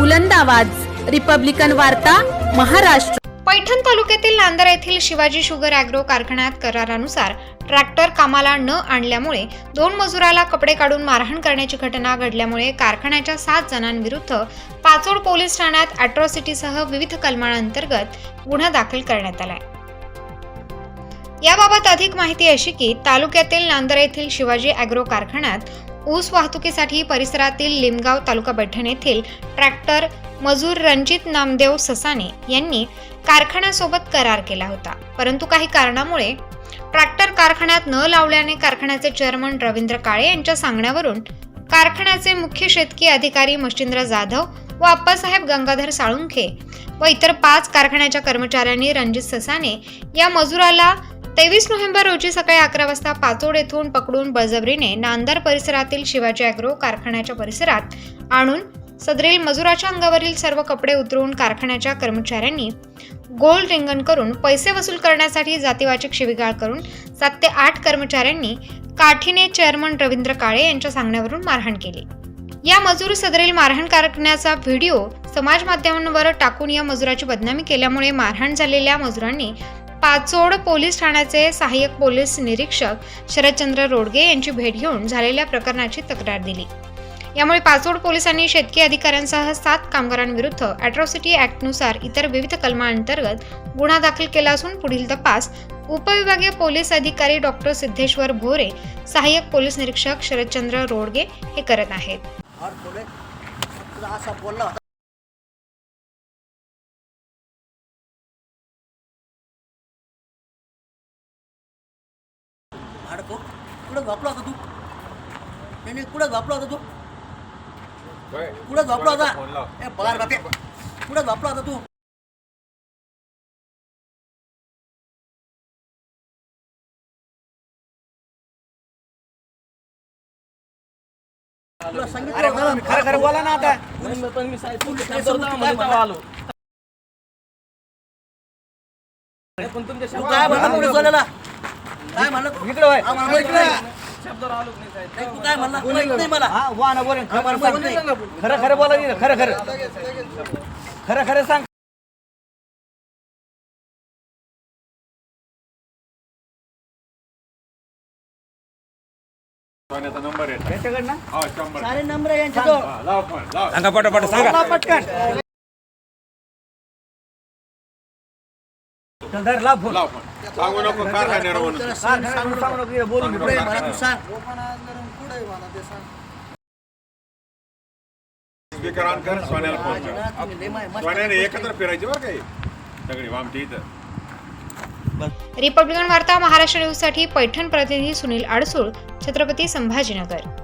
बुलंद आवाज. रिपब्लिकन वार्ता महाराष्ट्र. पैठण तालुक्यातील नांदर येथील शिवाजी शुगर अॅग्रो कारखान्यात करारानुसार ट्रॅक्टर कामाला न आणल्यामुळे दोन मजुराला कपडे काढून मारहाण करण्याची घटना घडल्यामुळे कारखान्याच्या सात जणांविरुद्ध पाचोड पोलीस ठाण्यात अॅट्रॉसिटीसह विविध कलमांअंतर्गत गुन्हा दाखल करण्यात आलाय. याबाबत अधिक माहिती अशी की तालुक्यातील नांदर येथील शिवाजी अॅग्रो कारखान्यात ऊस वाहतुकीसाठी परिसरातील लिमगाव तालुका पैठण येथील ट्रॅक्टर मजूर रणजित नामदेव ससाने यांनी कारखान्यासोबत करार केला होता. परंतु काही कारणामुळे ट्रॅक्टर कारखान्यात न लावल्याने कारखान्याचे चेअरमन रवींद्र काळे यांच्या सांगण्यावरून कारखान्याचे मुख्य शेतकी अधिकारी मच्छिंद्र जाधव व आप्पासाहेब गंगाधर साळुंखे व इतर पाच कारखान्याच्या कर्मचाऱ्यांनी रणजित ससाने या मजुराला तेवीस नोव्हेंबर रोजी सकाळी अकरा वाजता पाचोड येथून पकडून बळजबरीने नांदर परिसरातील शिवाजी अॅग्रो कारखान्याच्या परिसरात आणून सदरील मजुराच्या अंगावरील सर्व कपडे उतरवून कारखान्याच्या कर्मचाऱ्यांनी गोल रिंगण करून पैसे वसूल करण्यासाठी जातीवाचक शिवीगाळ करून सात ते आठ कर्मचाऱ्यांनी काठीने चेअरमन रवींद्र काळे यांच्या सांगण्यावरून मारहाण केली. या मजूर सदरील मारहाण करण्याचा व्हिडिओ समाज माध्यमांवर टाकून या मजुराची बदनामी केल्यामुळे मारहाण झालेल्या मजुरांनी पाचोड पोलीस ठाण्याचे सहाय्यक पोलीस निरीक्षक शरदचंद्र रोडगे यांची भेट घेऊन झालेल्या प्रकरणाची तक्रार दिली. यामुळे पाचोड पोलिसांनी शेतकी अधिकाऱ्यांसह सात कामगारांविरुद्ध अॅट्रॉसिटी ॲक्टनुसार इतर विविध कलमांअंतर्गत गुन्हा दाखल केला असून पुढील तपास उपविभागीय पोलीस अधिकारी डॉक्टर सिद्धेश्वर भोरे सहाय्यक पोलीस निरीक्षक शरदचंद्र रोडगे हे करत आहेत. और बोले तुला असा बोलला होता अडको कुठं झोपला होता तू नाही नाही कुठं झोपला होता तू कुठं झोपला होता ए पगार बापे कुठं झोपला होता तू तुला सांगितलं खरं खरं बोला ना आता पण मी साहेब तू काय म्हणला? आलो पण तुमच्या काय म्हणला तू? इकडे. हा, मला माहीत नाही. नाही, तू काय म्हणला? तू माहीत नाही मला. हा वा ना बोला. हा, मला माहीत नाही. खरं खरं बोला की खरं खरं. खरं खरं सांग. सोन्याचा नंबर आहे यांच्याकडनं? हा शंभर. सारे नंबर हा, सांगा पटापट सांगा. पटकन. चल, धर, लाव फोन. लाव पण सांगू नको कारखान्यावर म्हणून त्याला सांग, सांग, सांग, सांग, सांग. नको, इकडे बोलून कुठे घेऊ. आहे मला तू सांग. स्पीकर ऑन कर सोन्याला फोन कर. ना, तुम्ही लय मा- मस्त सोन्याने एकत्र फिरायची बरं काही सगळी आमच्या इथं. रिपब्लिकन वार्ता महाराष्ट्र न्यूजसाठी पैठण प्रतिनिधी सुनील आडसूळ छत्रपती संभाजीनगर.